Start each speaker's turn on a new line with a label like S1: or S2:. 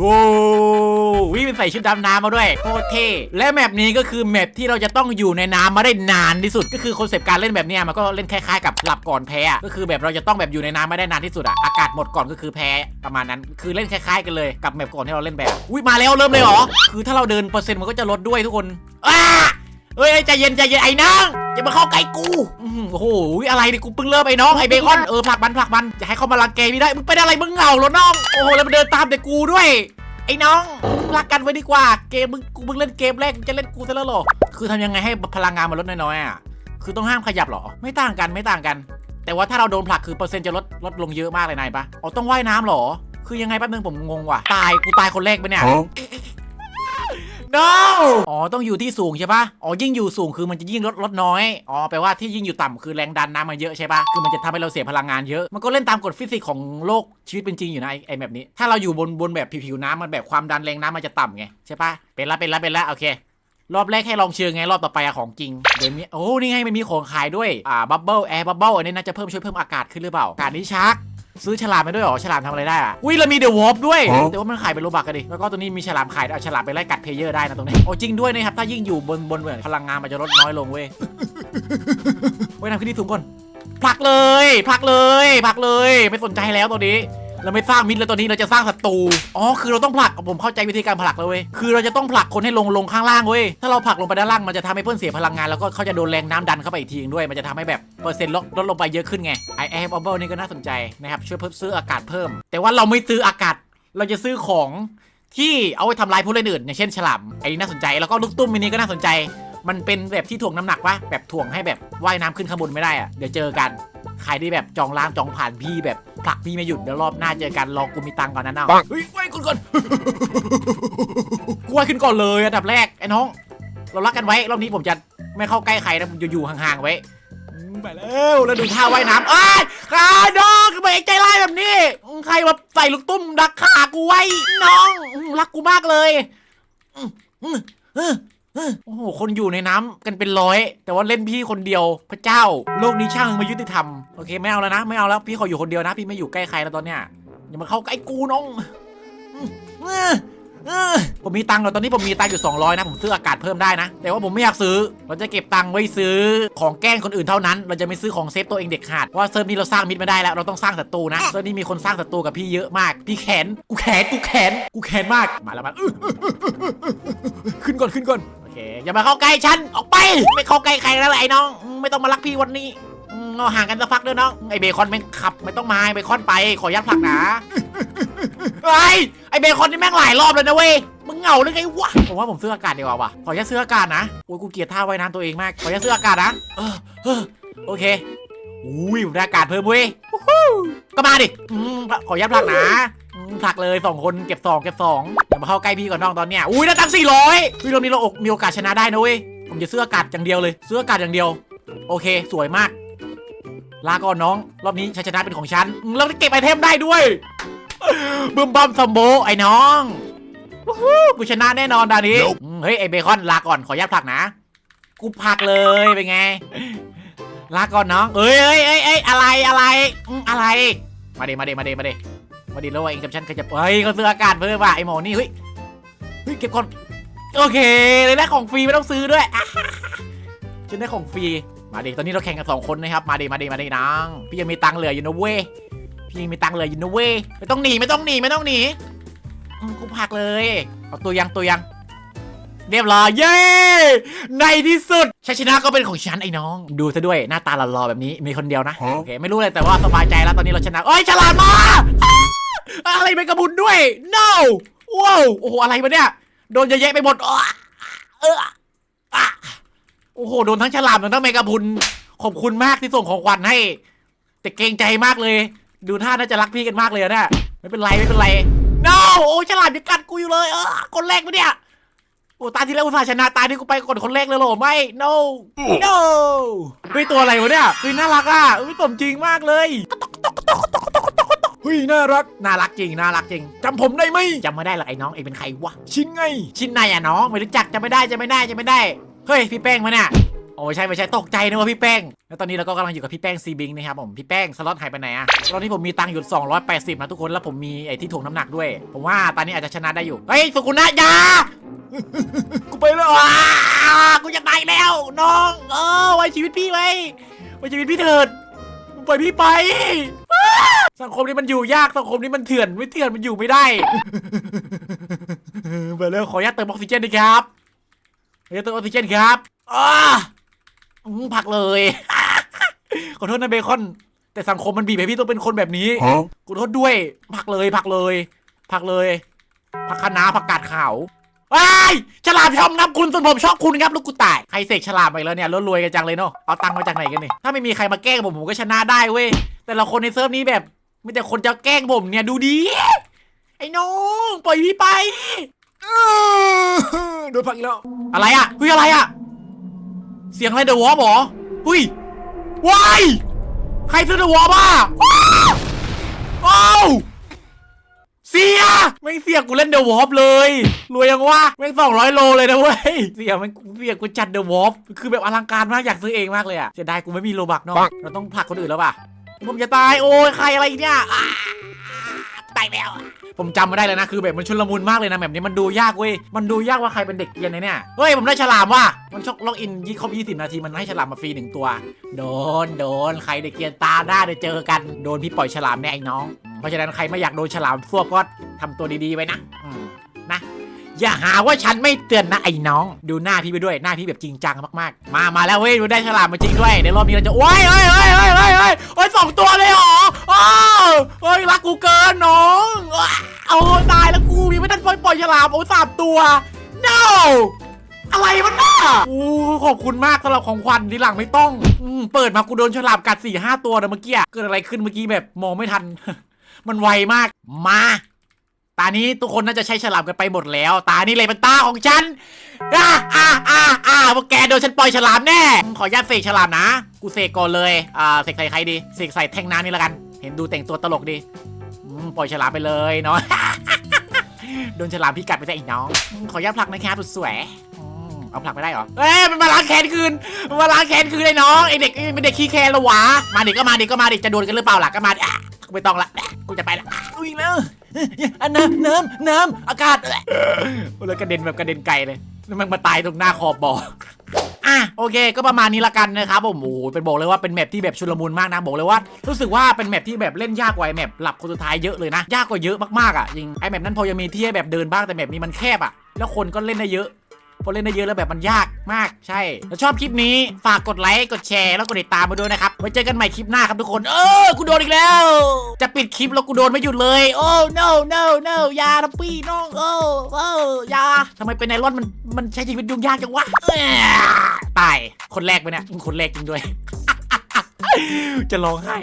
S1: โว้วิเป็นใส่ชุดดำน้ำมาด้วยโคตรเท่และแมปนี้ก็คือแมปที่เราจะต้องอยู่ในน้ำมาได้นานที่สุด ก็คือคอนเซปต์การเล่นแบบนี้มันก็เล่นคล้ายๆกับหลับก่อนแพ้ก็คือแบบเราจะต้องแบบอยู่ในน้ำม่ได้นานที่สุดอะอากาศหมดก่อนก็คือแพ้ประมาณนั้นคือเล่นคล้ายๆกันเลยกับแมปก่อนที่เราเล่นแบบอุ้ยมาแล้วเริ่มเลยเหรอคือถ้าเราเดินเปอร์เซ็นต์มันก็จะลดด้วยทุกคนอ้าเฮ้ยใจเย็นใจเย็นไอ้น้อง อย่ามาเข้าใกล้กูอื้อหือโอ้โหอะไรนี่กูเพิ่งเริ่มไอ้น้องไอ้เบคอนเออผลักมันผลักมันอย่าให้เขามาลังแกไม่ได้มึงเป็นอะไรมึงเหงาเหรอน้องโอ้โหแล้วมันเดินตามแต่กูด้วย ไอ้น้องรักกันไว้ดีกว่า เกมมึงกูมึงเล่นเกมแรกมึงจะเล่นกูซะแล้วเหรอคือทำยังไงให้พลังงานมันลดน้อยๆอะคือต้องห้ามขยับเหรอ ไม่ต่างกันไม่ต่างกัน แต่ว่าถ้าเราโดนผลักคือเปอร์เซ็นต์จะลดลดลงเยอะมากเลยนายปะอ๋อต้องว่ายน้ำเหรอ คือยังไงแป๊บนึงผมงงว่ะตายกูตายคนแรกไปะเนี่ย no อ๋อต้องอยู่ที่สูงใช่ปะอ๋อยิ่งอยู่สูงคือมันจะยิ่งลดลดน้อย อ๋อแปลว่าที่ยิ่งอยู่ต่ำคือแรงดันน้ำมันเยอะใช่ปะคือมันจะทำให้เราเสียพลังงานเยอะ มันก็เล่นตามกฎฟิสิกส์ของโลกชีวิตเป็นจริงอยู่นะไอ้แบบนี้ ถ้าเราอยู่บนบนแบบผิวน้ำมันแบบความดันแรงน้ำมันจะต่ำไงใช่ปะเป็นละเป็นละเป็นละโอเครอบแรกให้ลองเชิงไงรอบต่อไปอะของจริงเดี๋ยวนี้โอ้นี่ไงมันมีของขายด้วยอ่าบับเบิลแอร์บับเบิลอันนี้น่าจะเพิ่มช่วยเพิ่มอากาศขึ้นหรือเปล่าอากาศนี้ชัก ซื้อฉลามไปด้วยเหรอฉลามทำอะไรได้อะอุ้ยเรามีเดอะวอล์ฟด้วย
S2: ฮะ
S1: แต่ว่ามันขายเป็นโลบักกันดิแล้วก็ตัวนี้มีฉลามขายเอาฉลามไปไล่กัดเพลเยอร์ได้นะตรงนี้โอ้จริงด้วยนะครับถ้ายิ่งอยู่บนบนเหมือนพลังงานมันจะลดน้อยลงเว้ยเว้ยนำขึ้นที่สูงก่อนผลักเลยผลักเลยผลักเลย ไม่สนใจแล้วตัวนี้ เราไม่สร้างมิตรแล้วตอนนี้เราจะสร้างศัตรูอ๋อคือเราต้องผลักผมเข้าใจวิธีการผลักแล้วเว้ยคือเราจะต้องผลักคนให้ลงลงข้างล่างเว้ยถ้าเราผลักลงไปด้านล่างมันจะทำให้เพื่อนเสียพลังงานแล้วก็เขาจะโดนแรงน้ำดันเข้าไปอีกทีนึงด้วยมันจะทำให้แบบเปอร์เซ็นต์ลดลดลงไปเยอะขึ้นไงไอแอร์บับเบิลนี่ก็น่าสนใจนะครับช่วยเพิ่มซื้ออากาศเพิ่ม แต่ว่าเราไม่ซื้ออากาศเราจะซื้อของที่เอาไว้ทำลายผู้เล่นอื่นอย่างเช่นฉลามไอ้นี่น่าสนใจแล้วก็ลูกตุ้มมินิก็น่าสนใจ มันเป็นแบบที่ถ่วงน้ำหนักปะแบบถ่วงให้แบบว่ายน้ำขึ้นข้างบนไม่ได้อะเดี๋ยวเจอกันใครที่แบบจองล่างจองผ่านพี่แบบ ผลักพี่ไม่หยุดเดี๋ยวรอบหน้าเจอกันรอกูมีตังค์ก่อนนะน้อง
S2: ปัง
S1: เฮ้ยว่ายขึ้นก่อนกูว่ายขึ้นก่อนเลยอันดับแรกไอ้น้อง เรารักกันไว้รอบนี้ผมจะไม่เข้าใกล้ใครนะผมจะอยู่ห่างๆไว้อืมไปแล้วแล้วดูท่าว่ายน้ำเอ้ยขาน้องทำไมเองใจร้ายแบบนี้อืมใครมาใส่ลูกตุ้มดักขากูไว้ น้องอืมรักกูมากเลยอืมอืมอืมอืม โอ้โห คนอยู่ในน้ำกันเป็นร้อย แต่ว่าเล่นพี่คนเดียว พระเจ้า โลกนี้ช่างไมายุติธรรม โอเค ไม่เอาแล้วนะ ไม่เอาแล้ว พี่ขออยู่คนเดียวนะ พี่ไม่อยู่ใกล้ใครแล้วตอนเนี้ย อย่ามาเข้าใกล้กูน้องอืมอืมอืมผมมีตังค์แล้วตอนนี้ผมมีตังค์อยู่ 200 นะ ผมซื้ออากาศเพิ่มได้นะ แต่ว่าผมไม่อยากซื้อ เราจะเก็บตังค์ไว้ซื้อของแกล้งคนอื่นเท่านั้น เราจะไม่ซื้อของเซฟตัวเองเด็ดขาด เพราะว่าเซิร์ฟนี้เราสร้างมิตรไม่ได้แล้ว เราต้องสร้างศัตรูนะเซิร์ฟนี้มีคนสร้างศัตรูกับพี่เยอะมาก พี่แขน กูแขน กูแขน กูแขนมาก มาแล้วมันอื้อขึ้นก่อนขึ้นก่อนโอ เค อย่ามาเข้าใกล้ฉัน ออกไป ไม่เข้าใกล้ใครแล้วแหละไอ้น้อง ไม่ต้องมารักพี่วันนี้เราห่างกันสักพักเด้อน้อง ไอเบคอนแม่งขับ ไม่ต้องมาไอ้เบคอนไป ขอยัดผลักนาไอ้ไอเบคอนนี่แม่งหลายรอบเลยนะเว้ย มึงเหงาหรือไงวะ ผมว่าผมซื้ออากาศดีกว่าว่ะ ขอยัดซื้ออากาศนะ โอ้ยกูเกลียดท่าว่ายน้ำตัวเองมาก ขอยัดซื้ออากาศนะ เออเออโอเค อุ้ยผมได้อากาศเพิ่มเว้ยก็มาดิขอยัดผลักนะผลักเลยสองคนเก็บสองเก็บสอง มาเข้าใกล้พี่ก่อนน้องตอนเนี้ยอุ้ยได้ตังค์สี่ร้อยพี่รอบนี้เราอกมีโอกาสชนะได้นะเว้ยผมจะซื้ออากาศอย่างเดียวเลยซื้ออากาศอย่างเดียว โอเค สวยมาก ลาก่อนน้อง รอบนี้ชัยชนะเป็นของฉันอืมเราเก็บไอเทมได้ด้วยบึมบัมสมโบไอ้น้องวู้ฮู้กูชนะแน่นอนดานี้
S2: Nope
S1: อืมเฮ้ยไอเบคอนลาก่อนขออนุญาตผลักนะ กูผลักเลยเป็นไง ลาก่อนน้อง เอ้ยเอ้ยเอ้ยเอ้ยอะไรอะไรอืมอะไร มาเดมาเดมาเดมาเด มาเดแล้วว่าเองกับฉันเคยจะเฮ้ยเขาซื้ออากาศเพิ่มว่ะไอหมอนี่เฮ้ยเฮ้ยเก็บก่อนโอเคเลยได้ของฟรีไม่ต้องซื้อด้วยฉันได้ของฟรีมาดิตอนนี้เราแข่งกันสองคนนะครับมาดิมาดิมาดิน้องพี่ยังมีตังค์เหลืออยู่นะเว้ยพี่ยังมีตังค์เหลืออยู่นะเว้ยไม่ต้องหนีไม่ต้องหนีไม่ต้องหนีกูพักเลยเอาตัวยังตัวยังเรียบร้อยเย้ ในที่สุดชัยชนะก็เป็นของฉันไอ้น้อง ดูซะด้วยหน้าตาหล่อๆแบบนี้มีคนเดียวนะ โอเค ไม่รู้เลยแต่ว่าสบายใจแล้วตอนนี้เราชนะเอ้ยฉลาดมา อะไรเป็นกระบุนด้วย no ว้าวโอ้โหอะไรมาเนี่ย โดนเยอะแยะไปหมดอ้อเอออะโอ้โหโดนทั้งฉลามทั้งเมกะบุนขอบคุณมากที่ส่งของขวัญให้ แต่เกรงใจมากเลย ดูท่าน่าจะรักพี่กันมากเลยอะเนี่ยไม่เป็นไรไม่เป็นไร no โอ้ฉลามยังกัดกูอยู่เลยเออคนแรกปะเนี่ยโอ้ตาที่แล้วอุตส่าห์ชนะตาที่กูไปก่อนคนแรกเลยเหรอไม่ no no เฮ้ยตัวอะไรวะเนี่ยเฮ้ยน่ารักอะเฮ้ยสมจริงมากเลย เฮ้ยน่ารัก น่ารักจริง น่ารักจริงจำผมได้ไหมจำไม่ได้หรอกไอ้น้องเองเป็นใครวะ
S2: ชิ้นไง
S1: ชิ้นในอะน้อง ไม่รู้จักจำไม่ได้จำไม่ได้จำไม่ได้ เฮ้ย พี่แป้งมาเนี่ยโอ้ไม่ใช่ไม่ใช่ตกใจนึกว่าพี่แป้ง แล้วตอนนี้เราก็กำลังอยู่กับพี่แป้งซีบิงนะครับผม พี่แป้งสล็อตหายไปไหนอะตอนนี้ผมมีตังค์อยู่ 280นะทุกคน แล้วผมมีไอ้ที่ถ่วงน้ำหนักด้วย ผมว่าตอนนี้อาจจะชนะได้อยู่ เฮ้ยสุกุนะอยากูไปแล้วอะกูจะตายแล้ว น้อง เออไว้ชีวิตพี่ไว้ไว้ชีวิตพี่เถิดป ล่อยพี่ไป สังคมนี้มันอยู่ยากสังคมนี้มันเถื่อนไม่เถื่อนมันอยู่ไม่ได้ ไปแล้วขออนุญาตเติมออกซิเจนดีครับขออนุญาตเติมออกซิเจนครับอ้าอืมผลักเลย ขอโทษนะเบคอน แต่สังคมมันบีบให้พี่ต้องเป็นคนแบบนี้
S2: Huh?
S1: กูโทษด้วยผลักเลยผลักเลยผลักเลยผักคะน้าผักกาดขาว ว้ายฉลามชอบนับคุณส่วนผมชอบคุณครับลูกกูตายใครเสกฉลามไปแล้วเนี่ยรวยกันจังเลยเนาะเอาตังค์มาจากไหนกันนี่ถ้าไม่มีใครมาแกล้งผมผมก็ชนะได้เว้ยแต่ละคนในเซิร์ฟนี้แบบมีแต่คนจะแกล้งผมเนี่ยดูดิไอ้น้องปล่อยพี่ไปโดนผลักอีกแล้วอะไรอะเฮ้ยอะไรอะ เสียงอะไรเดอะวอลหรอเฮ้ยว้ายใครซื้อเดอะวอลบ้าว้าวโอ้ว เสียไม่เสียกูเล่นเดอะวอล์ฟเลยรวยยังวะแม่สองร้อยโลเลยนะเว้ยเสียแม่เสียกูจัดเดอะวอล์ฟคือแบบอลังการมากอยากซื้อเองมากเลยอะเสียดายกูไม่มีโลบักเนาะเราต้องผลักคนอื่นแล้วป่ะผมจะตายโอ้ยใครอะไรเนี่ยตายแล้วผมจำไม่ได้เลยนะคือแบบมันชุลมุนมากเลยนะแบบนี้มันดูยากเว้ยมันดูยากว่าใครเป็นเด็กเกียนเนี่ยเฮ้ยผมได้ฉลามว่ะมันชกล็อกอินยี่ครบยี่สิบนาทีมันให้ฉลามมาฟรีหนึ่งตัว โดนโดนใครเด็กเกียนตาหน้าเดี๋ยวเจอกันโดนพี่ปล่อยฉลามแน่ไอ้น้อง เพราะฉะนั้นใครไม่อยากโดนฉลามฟวบก็ทำตัวดีๆไว้นะอืมนะ อย่าหาว่าฉันไม่เตือนนะไอ้น้อง ดูหน้าพี่ไปด้วยหน้าพี่แบบจริงจังมากๆ มามาแล้วเว้ยดูได้ฉลามมาจริงด้วยในรอบนี้เราจะโอ้ยโอ้ยโอ้ยโอ้ยโอ้ยโอ้ยโอ้ยสองตัวเลยเหรออ้าวโอ้ยรักกูเกินน้องอ้าวเอาตายแล้วกูยังไม่ทันปล่อยปล่อยฉลามโอ้ยสามตัว no อะไรมันน่ะโอ้ขอบคุณมากสำหรับของขวัญทีหลังไม่ต้องอมเปิดมากูโดนฉลามกัด4ี่ห้าตัวนะเมื่อกี้ เกิดอะไรขึ้นเมื่อกี้แบบมองไม่ทัน มันไวมาก มา ตานี้ทุกคนน่าจะใช้ฉลามกันไปหมดแล้ว ตานี้เลยเป็นตาของฉันอ่าอ่าอ่าอ่าพวกแกโดนฉันปล่อยฉลามแน่ ขออนุญาตเสกฉลามนะ กูเสกก่อนเลย อ่า เสกใส่ใครดี เสกใส่แท่งน้ำนี่ละกัน เห็นดูแต่งตัวตลกดีปล่อยฉลามไปเลยเนาะ โดนฉลามพี่กัดไปซะอีกน้อง ขออนุญาตผลักนะครับสุดสวยเอาผลักไม่ได้เหรอ เอ้ยมันมาล้างแค้นคืนมันมาล้างแค้นคืนไอ้น้องไอเด็กเป็นเด็กขี้แค้นละวะ มาดิก็มาดิก็มาดิจะโดนกันหรือเปล่าล่ะก็มาไม่ต้องละ กูจะไปละอะอุ้ยแล้วอันน้ำน้ำน้ำอากาศเออแล้วกระเด็นแบบกระเด็นไกลเลยแล้วมันมาตายตรงหน้าขอบบ่ออะโอเค ก็ประมาณนี้ละกันนะครับผมโอ้โหเป็นบอกเลยว่าเป็นแมปที่แบบชุลมุนมากนะบอกเลยว่า รู้สึกว่าเป็นแมปที่แบบเล่นยากกว่าไอ้แมปหลับคนสุดท้ายเยอะเลยนะ ยากกว่าเยอะมากๆอะจริงไอแมปนั้นพอยังมีที่ให้แบบเดินบ้างแต่แมปนี้มันแคบอะแล้วคนก็เล่นได้เยอะ พอเล่นได้เยอะแล้วแบบมันยากมากใช่ถ้าชอบคลิปนี้ฝากกดไลค์กดแชร์แล้วกดติดตามมาด้วยนะครับไว้เจอกันใหม่คลิปหน้าครับทุกคน เออกูโดนอีกแล้ว จะปิดคลิปแล้วกูโดนไม่หยุดเลยโอ้ no no no ยาทับปี้น้องโอ้โอ้ยาทำไมเป็นไนลอนมันมันใช้ชีวิตยุ่งยากจังวะตายคนแรกไปเนี่ยคนแรกจริงด้วย จะร้องไห้